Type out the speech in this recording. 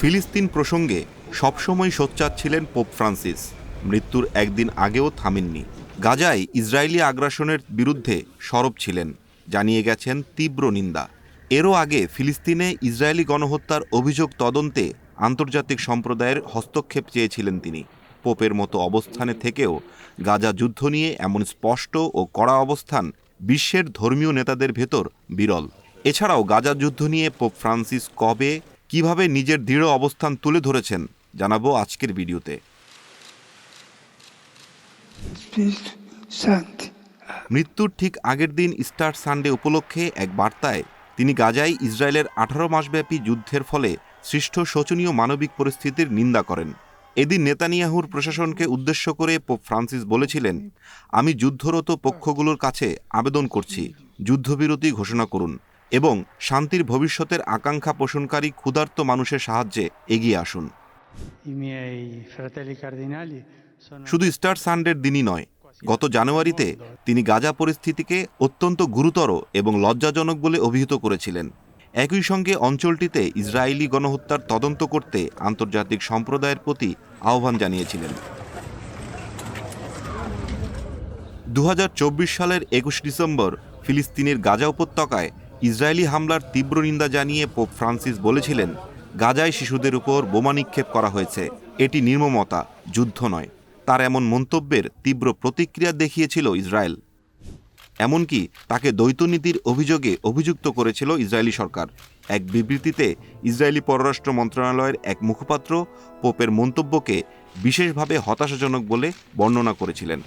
ফিলিস্তিন প্রসঙ্গে সবসময় সোচ্চার ছিলেন পোপ ফ্রান্সিস। মৃত্যুর একদিন আগেও থামেননি। গাজায় ইসরায়েলি আগ্রাসনের বিরুদ্ধে সরব ছিলেন, জানিয়ে গেছেন তীব্র নিন্দা। এরও আগে ফিলিস্তিনে ইসরায়েলি গণহত্যার অভিযোগ তদন্তে আন্তর্জাতিক সম্প্রদায়ের হস্তক্ষেপ চেয়েছিলেন তিনি। পোপের মতো অবস্থানে থেকেও গাজা যুদ্ধ নিয়ে এমন স্পষ্ট ও কড়া অবস্থান বিশ্বের ধর্মীয় নেতাদের ভেতর বিরল। এছাড়াও গাজা যুদ্ধ নিয়ে পোপ ফ্রান্সিস কবে কীভাবে নিজের দৃঢ় অবস্থান তুলে ধরেছেন জানাব আজকের ভিডিওতে। মৃত্যুর ঠিক আগের দিন স্টার সানডে উপলক্ষে এক বার্তায় তিনি গাজায় ইসরায়েলের আঠারো মাসব্যাপী যুদ্ধের ফলে সৃষ্ট শোচনীয় মানবিক পরিস্থিতির নিন্দা করেন। এদিন নেতানিয়াহুর প্রশাসনকে উদ্দেশ্য করে পোপ ফ্রান্সিস বলেছিলেন আমি যুদ্ধরত পক্ষগুলোর কাছে আবেদন করছি যুদ্ধবিরতি ঘোষণা করুন। এবং শান্তির ভবিষ্যতের আকাঙ্ক্ষা পোষণকারী ক্ষুধার্ত মানুষের সাহায্যে এগিয়ে আসুন। শুধু স্টার সানডের দিনই নয়, গত জানুয়ারিতে তিনি গাজা পরিস্থিতিকে অত্যন্ত গুরুতর এবং লজ্জাজনক বলে অভিহিত করেছিলেন। একই সঙ্গে অঞ্চলটিতে ইসরায়েলি গণহত্যার তদন্ত করতে আন্তর্জাতিক সম্প্রদায়ের প্রতি আহ্বান জানিয়েছিলেন। দু হাজার চব্বিশ সালের একুশ ডিসেম্বর ফিলিস্তিনের গাজা উপত্যকায় ইসরায়েলি হামলার তীব্র নিন্দা জানিয়ে পোপ ফ্রান্সিস বলেছিলেন, গাজায় শিশুদের উপর বোমা নিক্ষেপ করা হয়েছে। এটি নির্মমতা, যুদ্ধ নয়। তার এমন মন্তব্যের তীব্র প্রতিক্রিয়া দেখিয়েছিল ইসরায়েল। এমনকি তাকে দ্বৈতনীতির অভিযোগে অভিযুক্ত করেছিল ইসরায়েলি সরকার। এক বিবৃতিতে ইসরায়েলি পররাষ্ট্র মন্ত্রণালয়ের এক মুখপাত্র পোপের মন্তব্যকে বিশেষভাবে হতাশাজনক বলে বর্ণনা করেছিলেন।